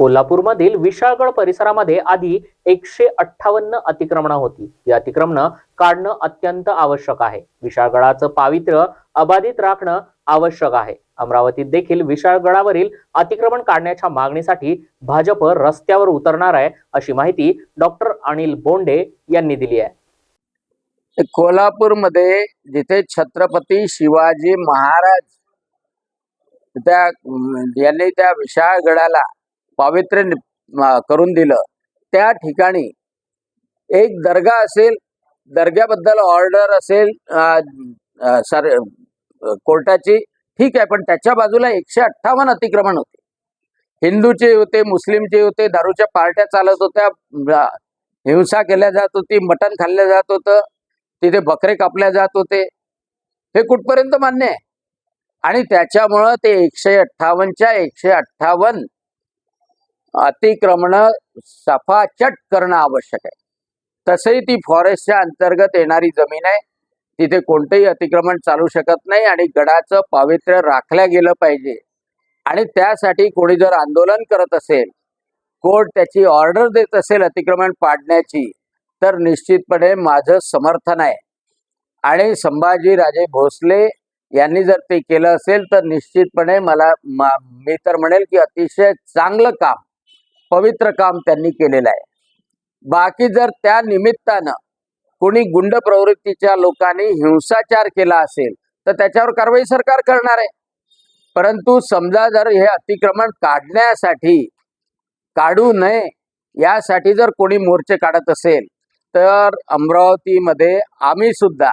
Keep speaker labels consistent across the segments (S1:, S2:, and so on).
S1: कोल्हापूरमधील विशाळगड परिसरामध्ये आधी एकशे अठ्ठावन्न अतिक्रमणं होती. ही अतिक्रमणं काढणं अत्यंत आवश्यक आहे. विशाळगडाचं पावित्र्य अबाधित राखणं आवश्यक आहे. अमरावतीत देखील विशाळगडावरील अतिक्रमण काढण्याच्या मागणीसाठी भाजप रस्त्यावर उतरणार आहे अशी माहिती डॉक्टर अनिल बोंडे यांनी दिली आहे.
S2: कोल्हापूरमध्ये जिथे छत्रपती शिवाजी महाराज त्या यांनी त्या विशाळगडाला पावित्र्य करून दिलं. त्या ठिकाणी एक दर्गा असेल दर्ग्याबद्दल ऑर्डर असेल सर कोर्टाची ठीक आहे पण त्याच्या बाजूला एकशे अठ्ठावन्न अतिक्रमण होते. हिंदूचे होते मुस्लिमचे होते दारूच्या पार्ट्या चालत होत्या हिंसा केल्या जात होती मटण खाल्लं जात होतं तिथे बकरे कापल्या जात होते. हे कुठपर्यंत मान्य आहे? आणि त्याच्यामुळं ते एकशे अठ्ठावन्नच्या एकशे अठ्ठावन्न अतिक्रमण सफाचट करणं आवश्यक आहे. तसंही ती फॉरेस्टच्या अंतर्गत येणारी जमीन आहे. तिथे कोणतंही अतिक्रमण चालू शकत नाही आणि गडाचं पावित्र्य राखल्या गेलं पाहिजे. आणि त्यासाठी कोणी जर आंदोलन करत असेल कोर्ट त्याची ऑर्डर देत असेल अतिक्रमण पाडण्याची तर निश्चितपणे माझं समर्थन आहे. आणि संभाजीराजे भोसले यांनी जर ते केलं असेल तर निश्चितपणे मला मी तर म्हणेल की अतिशय चांगलं काम पवित्र काम त्यांनी केलेलं आहे. बाकी जर त्या निमित्तानं कोणी गुंड प्रवृत्तीच्या लोकांनी हिंसाचार केला असेल तर त्याच्यावर कारवाई सरकार करणार आहे. परंतु समजा जर हे अतिक्रमण काढण्यासाठी काढू नये यासाठी जर कोणी मोर्चे काढत असेल तर अमरावतीमध्ये आम्ही सुद्धा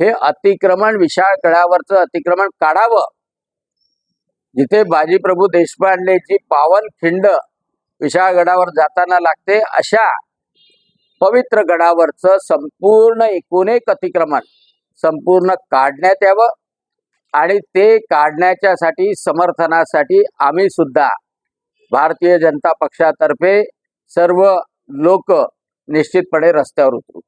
S2: हे अतिक्रमण विशाळ कळावरचं अतिक्रमण काढावं. जिथे बाजीप्रभू देशपांडेची पावन खिंड विशाळ गडावर जाताना लागते. अशा पवित्र गडावरचं संपूर्ण एकूण एक अतिक्रमण संपूर्ण काढण्यात यावं आणि ते काढण्याच्यासाठी समर्थनासाठी आम्ही सुद्धा भारतीय जनता पक्षातर्फे सर्व लोक निश्चितपणे रस्त्यावर उतरू.